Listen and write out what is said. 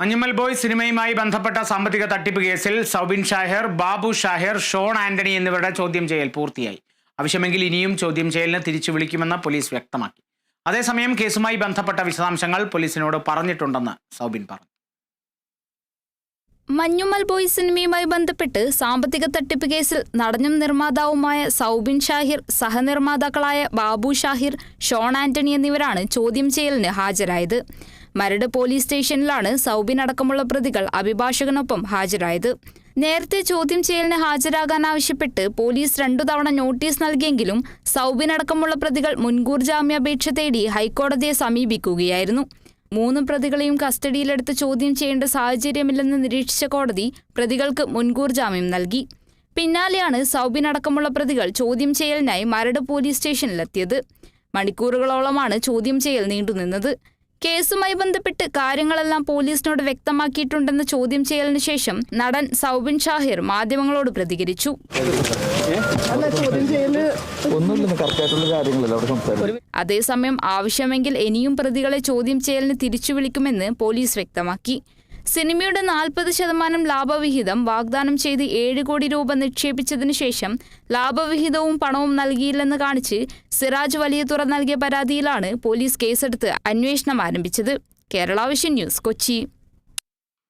Manjummel boy സിനിമയുമായി ബന്ധപ്പെട്ട സാമ്പത്തിക തട്ടിപ്പ് കേസിൽ സൗബിൻ ഷാഹിർ ബാബു ഷാഹിർ ഷോൺ ആന്റണി എന്നിവരുടെ ചോദ്യം ചെയ്യൽ പൂർത്തിയായി. ആവശ്യമെങ്കിൽ ഇനിയും ചോദ്യം ചെയ്യലിന് തിരിച്ചു വിളിക്കുമെന്ന് പോലീസ് വ്യക്തമാക്കി. അതേസമയം കേസുമായി ബന്ധപ്പെട്ട വിശദാംശങ്ങൾ പോലീസിനോട് പറഞ്ഞിട്ടുണ്ടെന്ന് സൗബിൻ പറഞ്ഞു. മഞ്ഞുമൽ ബോയ് സിനിമയുമായി ബന്ധപ്പെട്ട് സാമ്പത്തിക തട്ടിപ്പ് കേസിൽ നടനും നിർമ്മാതാവുമായ സൗബിൻ ഷാഹിർ സഹനിർമ്മാതാക്കളായ ബാബു ഷാഹിർ ഷോൺ ആന്റണി എന്നിവരാണ് ചോദ്യം ചെയ്യലിന് ഹാജരായത്. മരട് പോലീസ് സ്റ്റേഷനിലാണ് സൗബിൻ അടക്കമുള്ള പ്രതികൾ അഭിഭാഷകനൊപ്പം ഹാജരായത്. നേരത്തെ ചോദ്യം ചെയ്യലിന് ഹാജരാകാൻ ആവശ്യപ്പെട്ട് പോലീസ് രണ്ടു തവണ നോട്ടീസ് നൽകിയെങ്കിലും സൗബിൻ അടക്കമുള്ള പ്രതികൾ മുൻകൂർ ജാമ്യാപേക്ഷ തേടി ഹൈക്കോടതിയെ സമീപിക്കുകയായിരുന്നു. മൂന്ന് പ്രതികളെയും കസ്റ്റഡിയിലെടുത്ത് ചോദ്യം ചെയ്യേണ്ട സാഹചര്യമില്ലെന്ന് നിരീക്ഷിച്ച കോടതി പ്രതികൾക്ക് മുൻകൂർ ജാമ്യം നൽകി. പിന്നാലെയാണ് സൗബിൻ അടക്കമുള്ള പ്രതികൾ ചോദ്യം ചെയ്യലിനായി മരട് പോലീസ് സ്റ്റേഷനിലെത്തിയത്. മണിക്കൂറുകളോളമാണ് ചോദ്യം ചെയ്യൽ നീണ്ടുനിന്നത്. കേസുമായി ബന്ധപ്പെട്ട് കാര്യങ്ങളെല്ലാം പോലീസിനോട് വ്യക്തമാക്കിയിട്ടുണ്ടെന്ന ചോദ്യം ചെയ്യലിന് ശേഷം നടൻ സൗബിൻ ഷാഹിർ മാധ്യമങ്ങളോട് പ്രതികരിച്ചു. അതേസമയം ആവശ്യമെങ്കിൽ ഇനിയും പ്രതികളെ ചോദ്യം ചെയ്യലിന് തിരിച്ചു വിളിക്കുമെന്ന് പോലീസ് വ്യക്തമാക്കി. സിനിമയുടെ നാൽപ്പത് ശതമാനം ലാഭവിഹിതം വാഗ്ദാനം ചെയ്ത് ഏഴ് കോടി രൂപ നിക്ഷേപിച്ചതിനു ശേഷം ലാഭവിഹിതവും പണവും നൽകിയില്ലെന്ന് കാണിച്ച് സിറാജ് വലിയതുറ നൽകിയ പരാതിയിലാണ് പോലീസ് കേസെടുത്ത് അന്വേഷണം ആരംഭിച്ചത്. Kerala vision news Kochi.